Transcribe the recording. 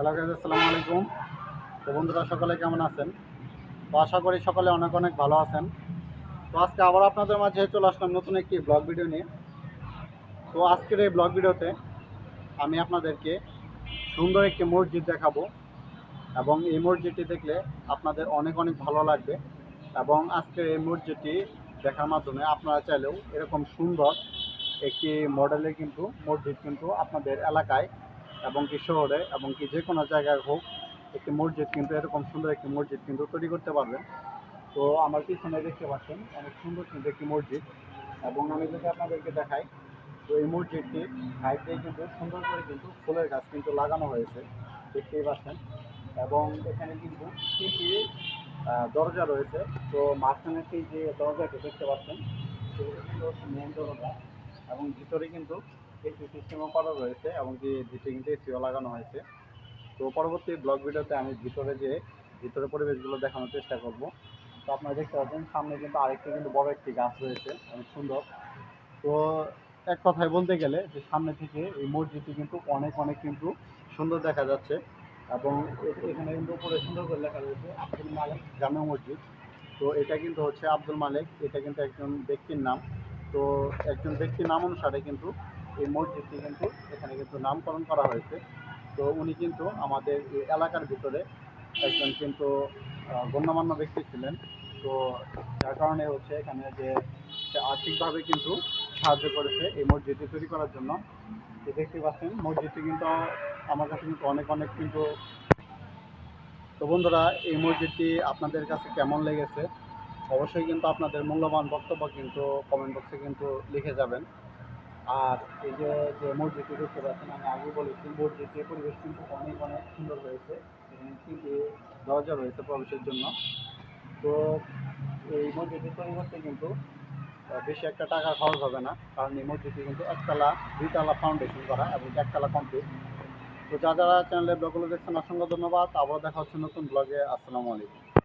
Hello guys আসসালামু আলাইকুম। তো বন্ধুরা, সকলে কেমন আছেন? তো আশা করি সকলে অনেক অনেক ভালো আছেন। তো আজকে আবার আপনাদের মাঝে চলে আসলাম নতুন একটি ব্লগ ভিডিও নিয়ে। তো আজকের এই ব্লগ ভিডিওতে আমি আপনাদেরকে সুন্দর একটি মসজিদ দেখাবো এবং এই মসজিদটি দেখলে আপনাদের অনেক অনেক ভালো লাগবে এবং আজকের এই মসজিদটি দেখার মাধ্যমে আপনারা চাইলেও এরকম সুন্দর একটি মডেলের কিন্তু মসজিদ কিন্তু আপনাদের এলাকায় এবং কি শহরে এবং কি যে কোনো জায়গায় হোক একটি মসজিদ কিন্তু এরকম সুন্দর একটি মসজিদ কিন্তু তৈরি করতে পারবেন। তো আমার পিছনে দেখতে পাচ্ছেন, অনেক সুন্দর কিন্তু একটি মসজিদ। এবং আমি যদি আপনাদেরকে দেখাই, তো এই মসজিদটি দিয়ে কিন্তু সুন্দর করে কিন্তু ফুলের গাছ কিন্তু লাগানো হয়েছে, দেখতেই পাচ্ছেন। এবং এখানে কিন্তু তিনটি দরজা রয়েছে। তো মাঝখানে সেই যে দরজাটি দেখতে পাচ্ছেন, সেগুলো কিন্তু মেন দরজা। এবং ভিতরে কিন্তু এসি সিস্টেমও করা রয়েছে এবং ভিতরে কিন্তু এসিও লাগানো হয়েছে। তো পরবর্তী ব্লগ ভিডিওতে আমি ভিতরে যে ভিতরে পরিবেশগুলো দেখানোর চেষ্টা করব। তো আপনারা দেখতে পাচ্ছেন, সামনে কিন্তু আরেকটি কিন্তু বড় একটি গাছ রয়েছে অনেক সুন্দর। তো এক কথায় বলতে গেলে যে সামনে থেকে এই মসজিদটি কিন্তু অনেক অনেক কিন্তু সুন্দর দেখা যাচ্ছে এবং এখানে কিন্তু উপরে সুন্দর করে লেখা রয়েছে, আব্দুল মালিক জামে মসজিদ। তো এটা কিন্তু হচ্ছে আব্দুল মালিক, এটা কিন্তু একজন ব্যক্তির নাম। তো একজন ব্যক্তির নাম অনুসারে কিন্তু এই মসজিদটি কিন্তু এখানে কিন্তু নামকরণ করা হয়েছে। তো উনি কিন্তু আমাদের এই এলাকার ভিতরে একজন কিন্তু গণ্যমান্য ব্যক্তি ছিলেন। তো যার কারণে হচ্ছে এখানে যে আর্থিকভাবে কিন্তু সাহায্য করেছে এই মসজিদটি তৈরি করার জন্য। তো দেখতে পাচ্ছেন, মসজিদটি কিন্তু আমার কাছে কিন্তু অনেক অনেক কিন্তু তো বন্ধুরা, এই মসজিদটি আপনাদের কাছে কেমন লেগেছে? অবশ্যই কিন্তু আপনাদের মূল্যবান বক্তব্য কিন্তু কমেন্ট বক্সে কিন্তু লিখে যাবেন। আর এই যে যে মসজিদটি দেখতে পাচ্ছেন, আমি আগে বলেছি, মসজিদটির পরিবেশ কিন্তু অনেক অনেক সুন্দর হয়েছে এখানে তিনটি দরজা রয়েছে প্রবেশের জন্য। তো এই মসজিদটি তৈরি করতে কিন্তু বেশি একটা টাকা খরচ হবে না, কারণ এই মসজিদটি কিন্তু একতলা, দুইতলা ফাউন্ডেশন করা এবং একতলা কমপ্লিট তো যা, যারা চ্যানেলের ব্লগগুলো দেখছেন, অসংখ্য ধন্যবাদ। আবার দেখা হচ্ছে নতুন ব্লগে আসসালামু আলাইকুম।